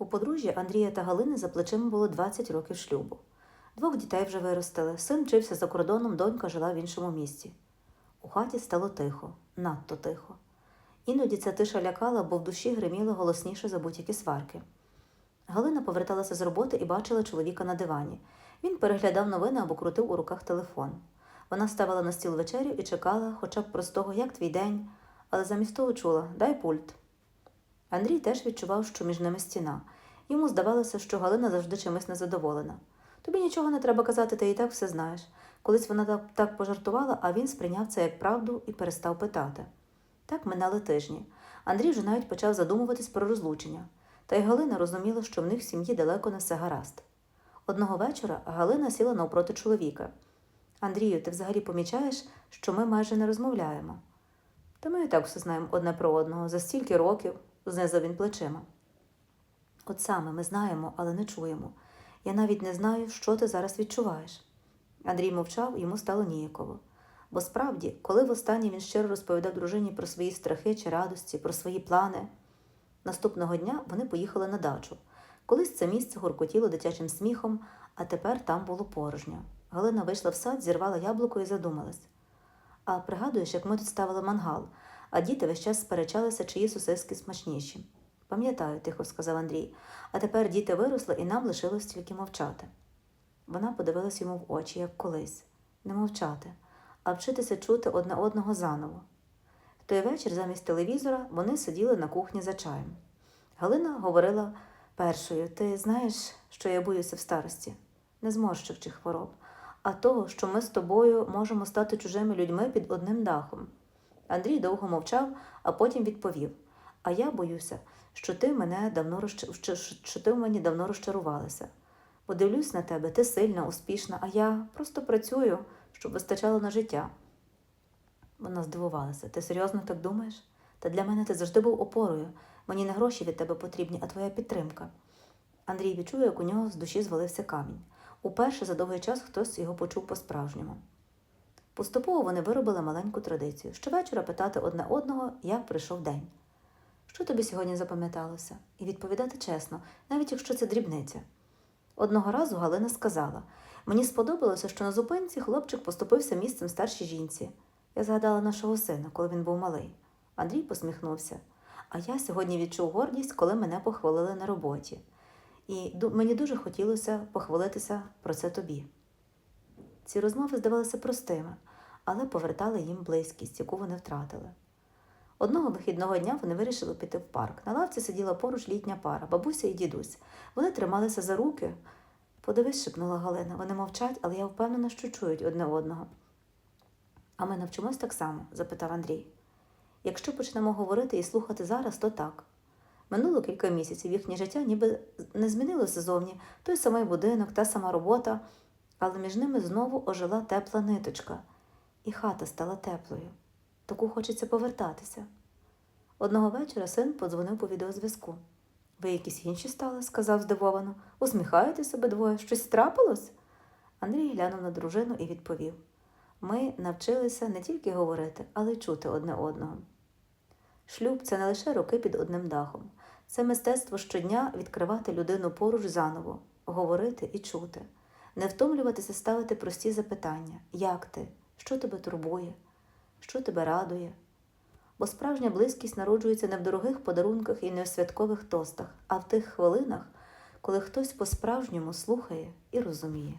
У подружжя Андрія та Галини за плечима було 20 років шлюбу. Двох дітей вже виростили, син вчився за кордоном, донька жила в іншому місті. У хаті стало тихо, надто тихо. Іноді ця тиша лякала, бо в душі гриміло голосніше за будь-які сварки. Галина поверталася з роботи і бачила чоловіка на дивані. Він переглядав новини або крутив у руках телефон. Вона ставила на стіл вечерю і чекала, хоча б простого, як твій день, але замість того чула дай пульт. Андрій теж відчував, що між ними стіна. Йому здавалося, що Галина завжди чимось незадоволена. Тобі нічого не треба казати, ти і так все знаєш. Колись вона так, пожартувала, а він сприйняв це як правду і перестав питати. Так минали тижні. Андрій вже навіть почав задумуватись про розлучення. Та й Галина розуміла, що в них в сім'ї далеко не все гаразд. Одного вечора Галина сіла навпроти чоловіка. Андрію, ти взагалі помічаєш, що ми майже не розмовляємо. Та ми і так все знаємо одне про одного за стільки років, знизав він плечима. От саме ми знаємо, але не чуємо. Я навіть не знаю, що ти зараз відчуваєш. Андрій мовчав, йому стало ніяково. Бо справді, коли востаннє він щиро розповідав дружині про свої страхи чи радості, про свої плани. Наступного дня вони поїхали на дачу. Колись це місце гуркотіло дитячим сміхом, а тепер там було порожньо. Галина вийшла в сад, зірвала яблуко і задумалась. А пригадуєш, як ми тут ставили мангал, а діти весь час сперечалися, чиї сосиски смачніші. Пам'ятаю, тихо сказав Андрій, а тепер діти виросли і нам лишилось тільки мовчати. Вона подивилась йому в очі, як колись, не мовчати, а вчитися чути одне одного заново. В той вечір замість телевізора вони сиділи на кухні за чаєм. Галина говорила першою: Ти знаєш, що я боюся в старості, не зморщок чи хвороб, а того, що ми з тобою можемо стати чужими людьми під одним дахом. Андрій довго мовчав, а потім відповів: А я боюся, що ти мене давно розч... що- ти в мені давно розчарувалася. Подивлюсь на тебе, ти сильна, успішна, а я просто працюю, щоб вистачало на життя. Вона здивувалася. Ти серйозно так думаєш? Та для мене ти завжди був опорою. Мені не гроші від тебе потрібні, а твоя підтримка. Андрій відчув, як у нього з душі звалився камінь. Уперше за довгий час хтось його почув по-справжньому. Поступово вони виробили маленьку традицію щовечора питати одне одного, як прийшов день. Що тобі сьогодні запам'яталося? І відповідати чесно, навіть якщо це дрібниця. Одного разу Галина сказала: мені сподобалося, що на зупинці хлопчик поступився місцем старшій жінці. Я згадала нашого сина, коли він був малий. Андрій посміхнувся. А я сьогодні відчув гордість, коли мене похвалили на роботі. І мені дуже хотілося похвалитися про це тобі. Ці розмови здавалися простими, але повертали їм близькість, яку вони втратили. Одного вихідного дня вони вирішили піти в парк. На лавці сиділа поруч літня пара, бабуся і дідусь. Вони трималися за руки. Подивись, шепнула Галина. Вони мовчать, але я впевнена, що чують одне одного. А ми навчимось так само? запитав Андрій. Якщо почнемо говорити і слухати зараз, то так. Минуло кілька місяців, їхнє життя ніби не змінилося зовні, той самий будинок, та сама робота, але між ними знову ожила тепла ниточка, і хата стала теплою. Таку хочеться повертатися. Одного вечора син подзвонив по відеозв'язку. Ви якісь інші стали? сказав здивовано. Усміхаєтесь обидвоє, щось трапилось? Андрій глянув на дружину і відповів: Ми навчилися не тільки говорити, але й чути одне одного. Шлюб це не лише роки під одним дахом, це мистецтво щодня відкривати людину поруч заново, говорити і чути, не втомлюватися ставити прості запитання: як ти, що тебе турбує, що тебе радує. Бо справжня близькість народжується не в дорогих подарунках і не в святкових тостах, а в тих хвилинах, коли хтось по-справжньому слухає і розуміє.